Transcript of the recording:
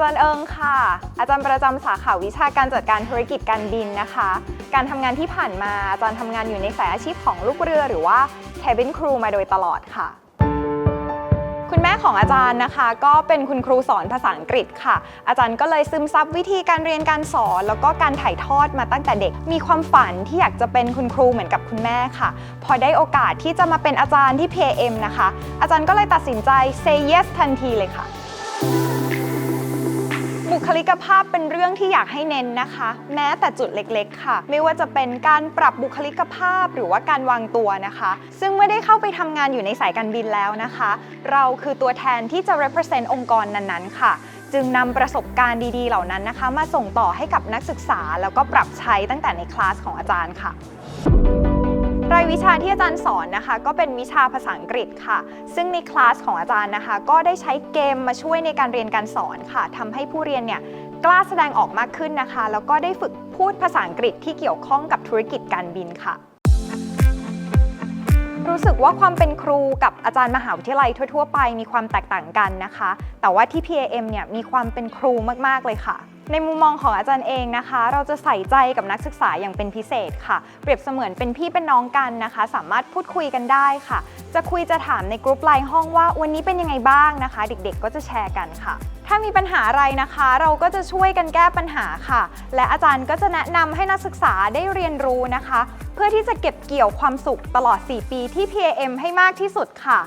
จารย์เอิงค่ะ อาจารย์ประจำสาขาวิชาการจัดการธุรกิจการบินนะคะ การทำงานที่ผ่านมาอาจารย์ทำงานอยู่ในสายอาชีพของลูกเรือหรือว่า cabin crew มาโดยตลอดค่ะ คุณแม่ของอาจารย์นะคะ ก็เป็นคุณครูสอนภาษาอังกฤษค่ะ อาจารย์ก็เลยซึมซับวิธีการเรียนการสอน แล้วก็การถ่ายทอดมาตั้งแต่เด็ก มีความฝันที่อยากจะเป็นคุณครูเหมือนกับคุณแม่ค่ะ พอได้โอกาสที่จะมาเป็นอาจารย์ที่ PAM นะคะ อาจารย์ก็เลยตัดสินใจ say yes ทันทีเลยค่ะ ลิกภาพเป็นเรื่องที่อยากให้เน้นนะคะ แม้แต่จุดเล็กๆ ค่ะ ไม่ว่าจะเป็นการปรับบุคลิกภาพหรือว่าการวางตัวนะคะ ซึ่งไม่ได้เข้าไปทำงานอยู่ในสายการบินแล้วนะคะ เราคือตัวแทนที่จะ represent องค์กรนั้นๆ ค่ะ จึงนำประสบการณ์ดีๆ เหล่านั้นนะคะ มาส่งต่อให้กับนักศึกษา แล้วก็ปรับใช้ตั้งแต่ในคลาสของอาจารย์ค่ะ รายวิชาที่อาจารย์สอนนะคะ ก็เป็นวิชาภาษาอังกฤษค่ะ ซึ่งในคลาสของอาจารย์นะคะ ก็ได้ใช้เกมมาช่วยในการเรียนการสอนค่ะทำให้ผู้เรียนเนี่ยกล้าแสดงออกมากขึ้นนะคะ แล้วก็ได้ฝึกพูดภาษาอังกฤษที่เกี่ยวข้องกับธุรกิจการบินค่ะ รู้สึกว่าความเป็นครูกับอาจารย์มหาวิทยาลัยทั่ว ๆ ไปมีความแตกต่างกันนะคะ แต่ว่าที่ PAM เนี่ยมีความเป็นครูมากๆเลยค่ะ ในมุมมองของอาจารย์เองนะคะ เราจะใส่ใจกับนักศึกษาอย่างเป็นพิเศษค่ะ เปรียบเสมือนเป็นพี่เป็นน้องกันนะคะ สามารถพูดคุยกันได้ค่ะ จะคุยจะถามในกรุ๊ปไลน์ห้องว่าวันนี้เป็นยังไงบ้างนะคะ เด็กๆ ก็จะแชร์กันค่ะ ถ้ามีปัญหาอะไรนะคะ เราก็จะช่วยกันแก้ปัญหาค่ะ และอาจารย์ก็จะแนะนำให้นักศึกษาได้เรียนรู้นะคะ เพื่อที่จะเก็บเกี่ยวความสุขตลอด 4 ปีที่ PAM ให้มากที่สุดค่ะ